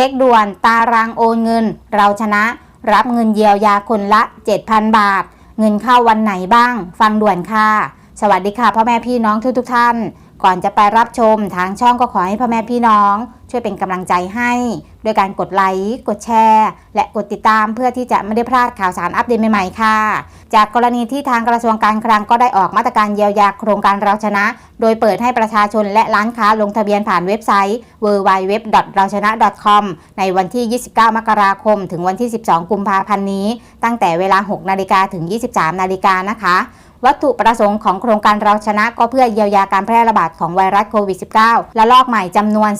ช็คด่วนตารางโอนเงิน เราชนะ รับเงินเยียวยาคนละ 7,000 บาท เงินเข้าวันไหนบ้าง ฟังด่วนค่ะ สวัสดีค่ะพ่อแม่พี่น้องทุกทุกท่าน ก่อนจะไปรับชมทางช่องก็ขอให้พ่อแม่พี่น้อง ช่วยเป็นกำลังใจให้ โดยการกดไลค์ กดแชร์ และกดติดตามเพื่อที่จะไม่ได้พลาดข่าวสารอัปเดตใหม่ๆค่ะ จากกรณีที่ทางกระทรวงการคลังก็ได้ออกมาตรการเยียวยาโครงการเราชนะ โดยเปิดให้ประชาชนและร้านค้าลงทะเบียนผ่านเว็บไซต์ w w w เราชนะ .com ในวันที่ 29 มกราคม ถึงวันที่ 12 กุมภาพันธ์นี้ ตั้งแต่เวลา 6 นาฬิกาถึง 23 นาฬิกานะคะ วัตถุประสงค์ของโครงการเราชนะก็เพื่อเยียวยาการแพร่ระบาดของไวรัสโควิด -19 และลอกใหม่จำนวน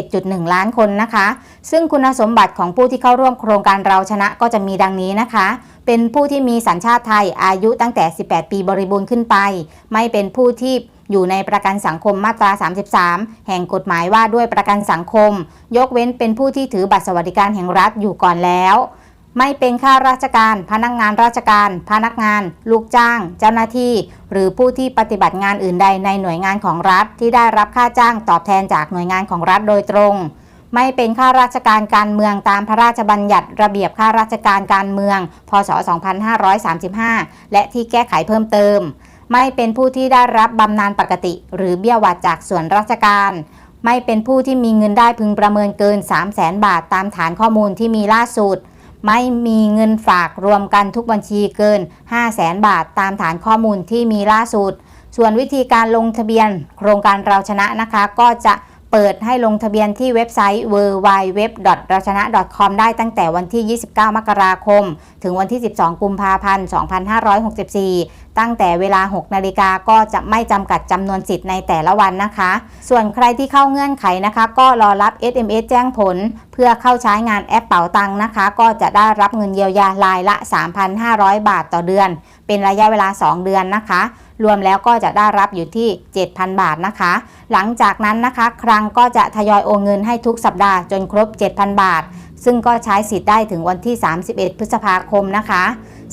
31.1 ล้านคนนะคะ ซึ่งคุณสมบัติของผู้ที่เข้าร่วมโครงการเราชนะก็จะมีดังนี้นะคะ เป็นผู้ที่มีสัญชาติไทยอายุตั้งแต่ 18 ปีบริบูรณ์ขึ้นไป ไม่เป็นผู้ที่อยู่ในประกันสังคมมาตรา 33 แห่งกฎหมายว่าด้วยประกันสังคม ยกเว้นเป็นผู้ที่ถือบัตรสวัสดิการแห่งรัฐอยู่ก่อนแล้ว ไม่เป็นข้าราชการ พนักงานราชการ พนักงาน ลูกจ้าง เจ้าหน้าที่ หรือผู้ที่ปฏิบัติงานอื่นใดในหน่วยงานของรัฐที่ได้รับค่าจ้างตอบแทนจากหน่วยงานของรัฐโดยตรง ไม่เป็นข้าราชการการเมืองตามพระราชบัญญัติระเบียบข้าราชการการเมือง พศ 2535 และที่แก้ไขเพิ่มเติม ไม่เป็นผู้ที่ได้รับบำนาญปกติ หรือเบี้ยหวัดจากส่วนราชการไม่เป็นผู้ที่มีเงินได้พึงประเมินเกิน 3 0 0แสนบาทตามฐานข้อมูลที่มีล่าสุด ไม่มีเงินฝากรวมกันทุกบัญชีเกิน 5 0 0แสนบาทตามฐานข้อมูลที่มีล่าสุด ส่วนวิธีการลงทะเบียน โครงการเราชนะนะคะ ก็จะ เปิดให้ลงทะเบียนที่เว็บไซต์ w w w เราชนะ .com ได้ตั้งแต่วันที่ 29 มกราคม ถึงวันที่ 12 กุมภาพันธ์ 2564 ตั้งแต่เวลา 6 นาฬิกาก็จะไม่จำกัดจำนวนสิทธิ์ในแต่ละวันนะคะ ส่วนใครที่เข้าเงื่อนไขนะคะ ก็รอรับ SMS แจ้งผล เพื่อเข้าใช้งานแอปเป๋าตังค์นะคะ ก็จะได้รับเงินเยียวยารายละ 3,500 บาทต่อเดือน เป็นระยะเวลา 2 เดือนนะคะ รวมแล้วก็จะได้รับอยู่ที่ 7,000 บาทนะคะ หลังจากนั้นนะคะครั้งก็จะทยอยโอนเงินให้ทุกสัปดาห์จนครบ 7,000 บาท ซึ่งก็ใช้สิทธิ์ได้ถึงวันที่ 31 พฤษภาคมนะคะ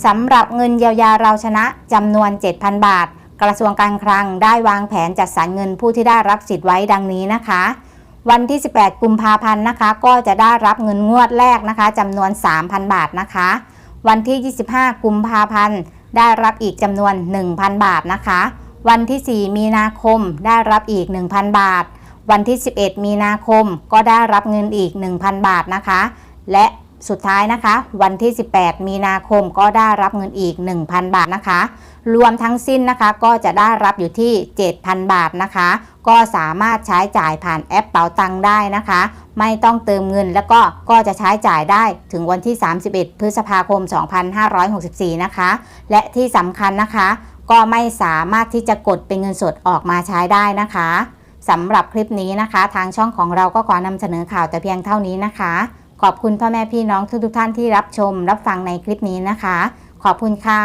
สำหรับเงินเยียวยาเราชนะจำนวน 7,000 บาท กระทรวงการคลังได้วางแผนจัดสรรเงินผู้ที่ได้รับสิทธิ์ไว้ดังนี้นะคะวันที่ 18 กุมภาพันธ์นะคะ ก็จะได้รับเงินงวดแรกนะคะจำนวน 3,000 บาทนะคะ วันที่ 25 กุมภาพันธ์ ได้รับอีกจำนวน 1,000 บาทนะคะ วันที่ 4 มีนาคมได้รับอีก 1,000 บาท วันที่ 11 มีนาคมก็ได้รับเงินอีก 1,000 บาทนะคะ และสุดท้ายนะคะ วันที่ 18 มีนาคมก็ได้รับเงินอีก 1,000 บาทนะคะ รวมทั้งสิ้นนะคะก็จะได้รับอยู่ที่ 7,000 บาทนะคะ ก็สามารถใช้จ่ายผ่านแอปเป๋าตังได้นะคะ ไม่ต้องเติมเงินแล้วก็ก็จะใช้จ่ายได้ถึงวันที่ 31 พฤษภาคม 2564 นะคะ และที่สำคัญนะคะ ก็ไม่สามารถที่จะกดเป็นเงินสดออกมาใช้ได้นะคะสำหรับคลิปนี้นะคะ ทางช่องของเราก็ขอนำเสนอข่าวแต่เพียงเท่านี้นะคะ ขอบคุณพ่อแม่พี่น้องทุกๆท่านที่รับชม รับฟังในคลิปนี้นะคะ ขอบคุณค่ะ